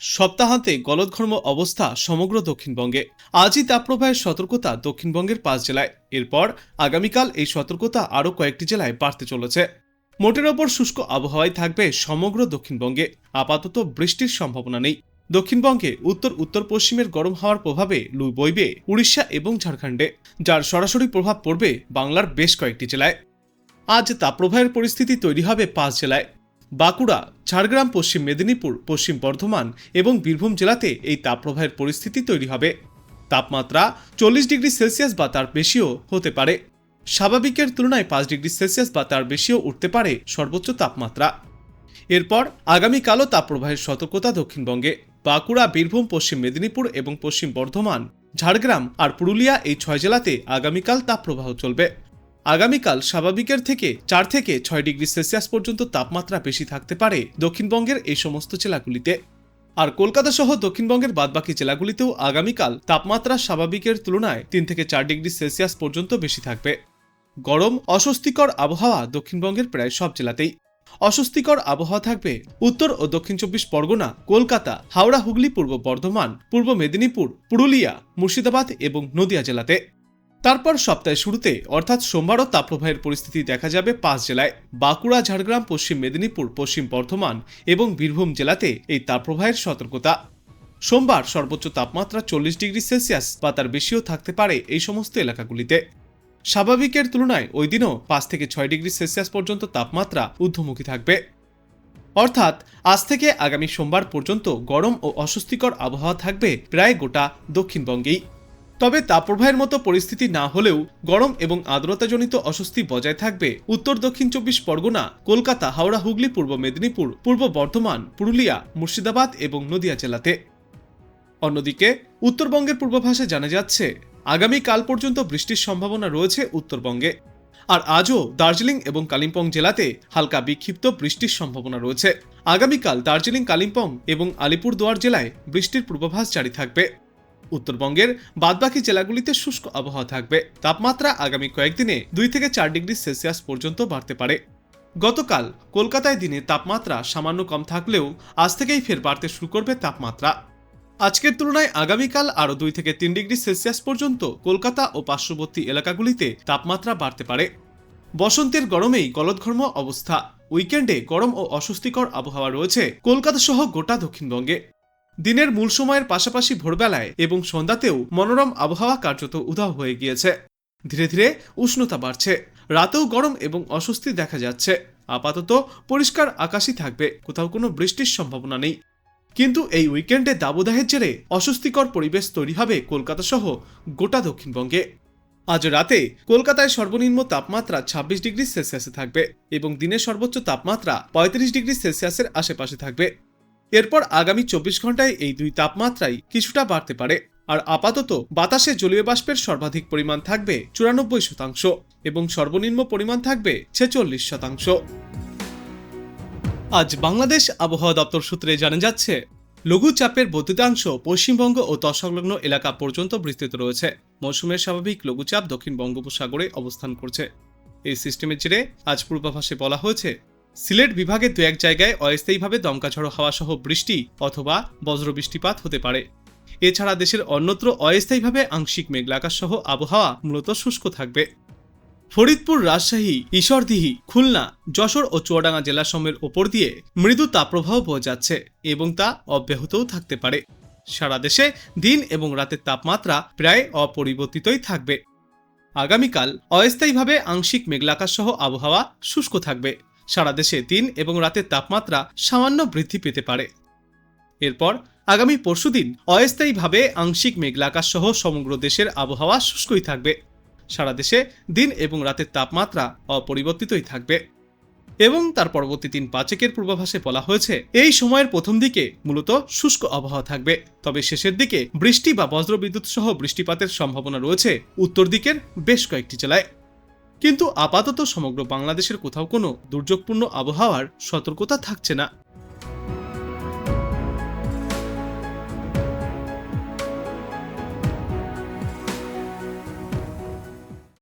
সপ্তাহান্তে গলদঘর্ম অবস্থা সমগ্র দক্ষিণবঙ্গে। আজই তাপপ্রবাহের সতর্কতা দক্ষিণবঙ্গের পাঁচ জেলায়। এরপর আগামীকাল এই সতর্কতা আরও কয়েকটি জেলায় বাড়তে চলেছে। মোটের ওপর শুষ্ক আবহাওয়ায় থাকবে সমগ্র দক্ষিণবঙ্গে। আপাতত বৃষ্টির সম্ভাবনা নেই। দক্ষিণবঙ্গে উত্তর উত্তর পশ্চিমের গরম হাওয়ার প্রভাবে লু বইবে উড়িষ্যা এবং ঝাড়খণ্ডে, যার সরাসরি প্রভাব পড়বে বাংলার বেশ কয়েকটি জেলায়। আজ তাপপ্রবাহের পরিস্থিতি তৈরি হবে পাঁচ জেলায়। বাঁকুড়া ঝাড়গ্রাম, পশ্চিম মেদিনীপুর, পশ্চিম বর্ধমান এবং বীরভূম জেলাতে এই তাপপ্রবাহের পরিস্থিতি তৈরি হবে। তাপমাত্রা চল্লিশ ডিগ্রি সেলসিয়াস বা তার বেশিও হতে পারে। স্বাভাবিকের তুলনায় পাঁচ ডিগ্রি সেলসিয়াস বা তার বেশিও উঠতে পারে সর্বোচ্চ তাপমাত্রা। এরপর আগামীকালও তাপপ্রবাহের সতর্কতা দক্ষিণবঙ্গে। বাঁকুড়া, বীরভূম, পশ্চিম মেদিনীপুর এবং পশ্চিম বর্ধমান, ঝাড়গ্রাম আর পুরুলিয়া এই ছয় জেলাতে আগামীকাল তাপপ্রবাহ চলবে। আগামীকাল স্বাভাবিকের থেকে চার থেকে ছয় ডিগ্রি সেলসিয়াস পর্যন্ত তাপমাত্রা বেশি থাকতে পারে দক্ষিণবঙ্গের এই সমস্ত জেলাগুলিতে। আর কলকাতা সহ দক্ষিণবঙ্গের বাদবাকি জেলাগুলিতেও আগামীকাল তাপমাত্রা স্বাভাবিকের তুলনায় তিন থেকে চার ডিগ্রি সেলসিয়াস পর্যন্ত বেশি থাকবে। গরম, অস্বস্তিকর আবহাওয়া দক্ষিণবঙ্গের প্রায় সব জেলাতেই। অস্বস্তিকর আবহাওয়া থাকবে উত্তর ও দক্ষিণ চব্বিশ পরগনা, কলকাতা, হাওড়া, হুগলি, পূর্ব বর্ধমান, পূর্ব মেদিনীপুর, পুরুলিয়া, মুর্শিদাবাদ এবং নদিয়া জেলাতে। তারপর সপ্তাহের শুরুতে, অর্থাৎ সোমবারও তাপপ্রবাহের পরিস্থিতি দেখা যাবে পাঁচ জেলায়, বাঁকুড়া, ঝাড়গ্রাম, পশ্চিম মেদিনীপুর, পশ্চিম বর্ধমান এবং বীরভূম জেলাতে এই তাপপ্রবাহের সতর্কতা। সোমবার সর্বোচ্চ তাপমাত্রা চল্লিশ ডিগ্রি সেলসিয়াস বা তার বেশিও থাকতে পারে এই সমস্ত এলাকাগুলিতে। স্বাভাবিকের তুলনায় ওই দিনও পাঁচ থেকে ছয় ডিগ্রি সেলসিয়াস পর্যন্ত তাপমাত্রা ঊর্ধ্বমুখী থাকবে। অর্থাৎ, আজ থেকে আগামী সোমবার পর্যন্ত গরম ও অস্বস্তিকর আবহাওয়া থাকবে প্রায় গোটা দক্ষিণবঙ্গেই। তবে তাপপ্রবাহের মতো পরিস্থিতি না হলেও গরম এবং আর্দ্রতাজনিত অস্বস্তি বজায় থাকবে। উত্তর দক্ষিণ চব্বিশ পরগনা, কলকাতা, হাওড়া, হুগলি, পূর্ব মেদিনীপুর, পূর্ব বর্ধমান, পুরুলিয়া, মুর্শিদাবাদ এবং নদিয়া জেলাতে। অন্যদিকে, উত্তরবঙ্গের পূর্বাভাসে জানা যাচ্ছে, আগামী কাল পর্যন্ত বৃষ্টির সম্ভাবনা রয়েছে উত্তরবঙ্গে। আর আজও দার্জিলিং এবং কালিম্পং জেলাতে হালকা বিক্ষিপ্ত বৃষ্টির সম্ভাবনা রয়েছে। আগামীকাল দার্জিলিং, কালিম্পং এবং আলিপুরদুয়ার জেলায় বৃষ্টির পূর্বাভাস জারি থাকবে। উত্তরবঙ্গের বাদবাকি জেলাগুলিতে শুষ্ক আবহাওয়া থাকবে। তাপমাত্রা আগামী কয়েকদিনে দুই থেকে চার ডিগ্রি সেলসিয়াস পর্যন্ত বাড়তে পারে। গতকাল কলকাতায় দিনে তাপমাত্রা সামান্য কম থাকলেও আজ থেকেই ফের বাড়তে শুরু করবে তাপমাত্রা। আজকের তুলনায় আগামীকাল আরও দুই থেকে তিন ডিগ্রি সেলসিয়াস পর্যন্ত কলকাতা ও পার্শ্ববর্তী এলাকাগুলিতে তাপমাত্রা বাড়তে পারে। বসন্তের গরমেই গলদঘর্ম অবস্থা। উইকেন্ডে গরম ও অস্বস্তিকর আবহাওয়া রয়েছে কলকাতা সহ গোটা দক্ষিণবঙ্গে। দিনের মূল সময়ের পাশাপাশি ভোরবেলায় এবং সন্ধ্যাতেও মনোরম আবহাওয়া কার্যত উধাও হয়ে গিয়েছে। ধীরে ধীরে উষ্ণতা বাড়ছে। রাতেও গরম এবং অস্বস্তি দেখা যাচ্ছে। আপাতত পরিষ্কার আকাশই থাকবে, কোথাও কোনো বৃষ্টির সম্ভাবনা নেই। কিন্তু এই উইকেন্ডে দাবদাহের জেরে অস্বস্তিকর পরিবেশ তৈরি হবে কলকাতা সহ গোটা দক্ষিণবঙ্গে। আজ রাতে কলকাতায় সর্বনিম্ন তাপমাত্রা ছাব্বিশ ডিগ্রি সেলসিয়াসে থাকবে এবং দিনের সর্বোচ্চ তাপমাত্রা পঁয়ত্রিশ ডিগ্রি সেলসিয়াসের আশেপাশে থাকবে। এরপর আগামী চব্বিশ ঘন্টায় এই দুই তাপমাত্রাই কিছুটা বাড়তে পারে। আর আপাতত বাতাসে জলীয় বাষ্পের সর্বাধিক পরিমাণ থাকবে চুরানব্বই শতাংশ এবং সর্বনিম্ন পরিমাণ থাকবে ছেচল্লিশ শতাংশ। আজ বাংলাদেশ আবহাওয়া দপ্তর সূত্রে জানা যাচ্ছে লঘুচাপের বর্ধিতাংশ পশ্চিমবঙ্গ ও তৎসংলগ্ন এলাকা পর্যন্ত বিস্তৃত রয়েছে। মৌসুমের স্বাভাবিক লঘুচাপ দক্ষিণ বঙ্গোপসাগরে অবস্থান করছে। এই সিস্টেমের জেরে আজ পূর্বাভাসে বলা হয়েছে সিলেট বিভাগে দু এক জায়গায় অস্থায়ীভাবে দমকা ঝড়ো হাওয়া সহ বৃষ্টি অথবা বজ্র বৃষ্টিপাত হতে পারে। এছাড়া দেশের অন্যত্র অস্থায়ীভাবে আংশিক মেঘলাকাশ সহ আবহাওয়া মূলত শুষ্ক থাকবে। ফরিদপুর রাজশাহী ঈশ্বরদীহি খুলনা, যশোর ও চুয়াডাঙ্গা জেলাসমূহের ওপর দিয়ে মৃদু তাপপ্রবাহ বয়ে যাচ্ছে এবং তা অব্যাহতও থাকতে পারে। সারা দেশে দিন এবং রাতের তাপমাত্রা প্রায় অপরিবর্তিতই থাকবে। আগামীকাল অস্থায়ীভাবে আংশিক মেঘলাকাশ সহ আবহাওয়া শুষ্ক থাকবে। সারা দেশে দিন এবং রাতের তাপমাত্রা সামান্য বৃদ্ধি পেতে পারে। এরপর আগামী পরশুদিন অস্থায়ীভাবে আংশিক মেঘলাকাশ সহ সমগ্র দেশের আবহাওয়া শুষ্কই থাকবে। সারা দেশে দিন এবং রাতের তাপমাত্রা অপরিবর্তিতই থাকবে। এবং তার পরবর্তী দিন পাচেকের পূর্বাভাসে বলা হয়েছে, এই সময়ের প্রথম দিকে মূলত শুষ্ক আবহাওয়া থাকবে। তবে শেষের দিকে বৃষ্টি বা বজ্রবিদ্যুৎ সহ বৃষ্টিপাতের সম্ভাবনা রয়েছে। উত্তর দিকের বেশ কয়েকটি জেলায়। কিন্তু আপাতত সমগ্র বাংলাদেশের কোথাও কোনো দুর্যোগপূর্ণ আবহাওয়ার সতর্কতা থাকছে না।